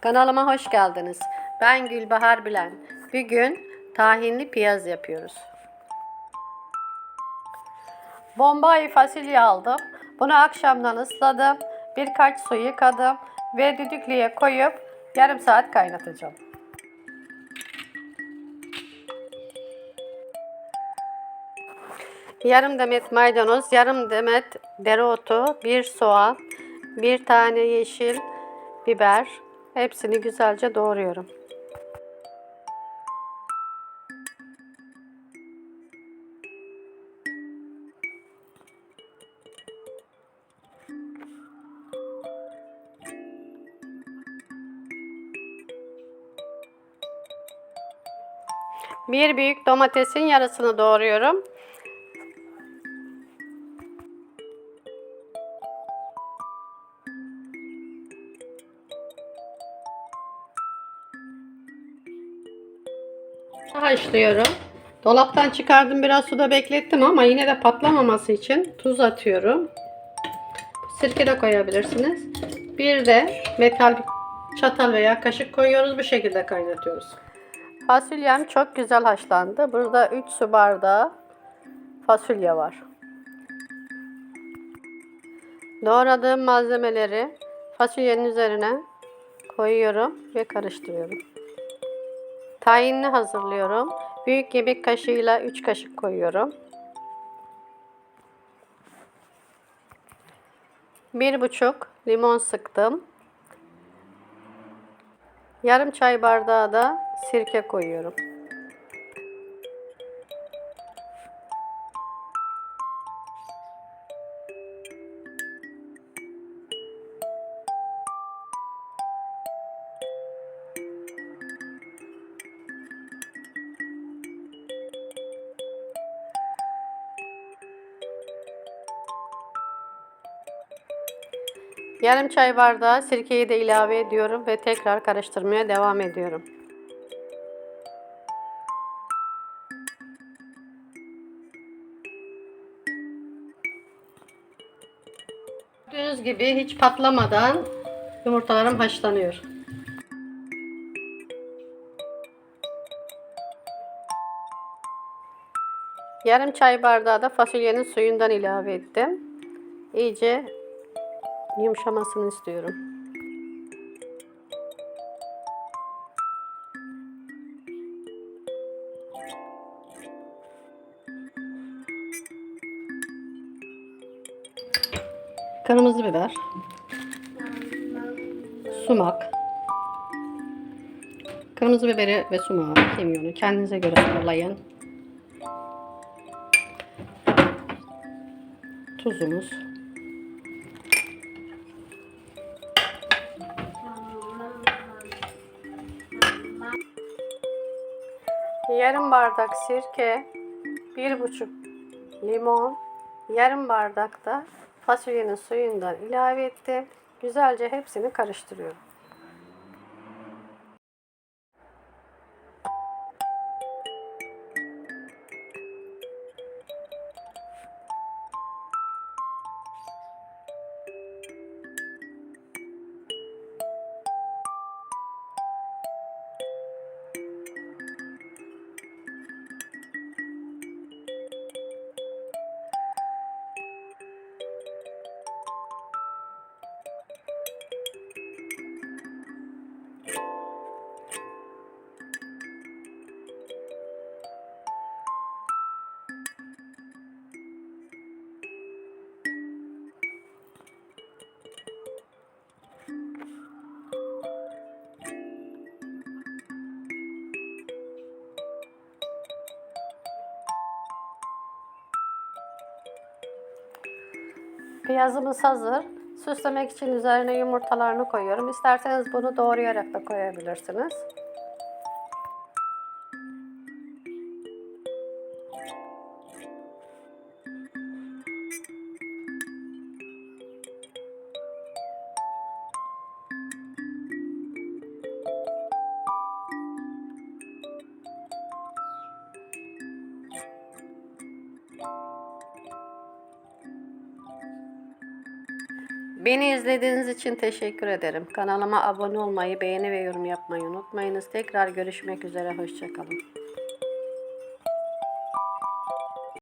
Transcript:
Kanalıma hoş geldiniz. Ben Gülbahar Bilen. Bugün tahinli piyaz yapıyoruz. Bombay fasulye aldım. Bunu akşamdan ısladım. Birkaç su yıkadım ve düdüklüye koyup yarım saat kaynatacağım. Yarım demet maydanoz, yarım demet dereotu, bir soğan, bir tane yeşil biber. Hepsini güzelce doğruyorum. Bir büyük domatesin yarısını doğruyorum. Haşlıyorum. Dolaptan çıkardım biraz suda beklettim ama yine de patlamaması için tuz atıyorum. Sirke de koyabilirsiniz. Bir de metal çatal veya kaşık koyuyoruz. Bu şekilde kaynatıyoruz. Fasulyem çok güzel haşlandı. Burada 3 su bardağı fasulye var. Doğradığım malzemeleri fasulyenin üzerine koyuyorum ve karıştırıyorum. Tayinini hazırlıyorum. Büyük yemek kaşığıyla 3 kaşık koyuyorum. 1,5 limon sıktım. Yarım çay bardağı da sirke koyuyorum. Yarım çay bardağı sirkeyi de ilave ediyorum ve tekrar karıştırmaya devam ediyorum. Gördüğünüz gibi hiç patlamadan yumurtalarım haşlanıyor. Yarım çay bardağı da fasulyenin suyundan ilave ettim. İyice yumuşamasını istiyorum. Kırmızı biber. Sumak. Kırmızı biberi ve sumağı, kimyonu kendinize göre ayarlayın. Tuzumuz. Yarım bardak sirke, bir buçuk limon, yarım bardak da fasulyenin suyundan ilave ettim. Güzelce hepsini karıştırıyorum. Piyazımız hazır. Süslemek için üzerine yumurtalarını koyuyorum. İsterseniz bunu doğrayarak da koyabilirsiniz. Beni izlediğiniz için teşekkür ederim. Kanalıma abone olmayı, beğeni ve yorum yapmayı unutmayınız. Tekrar görüşmek üzere. Hoşçakalın.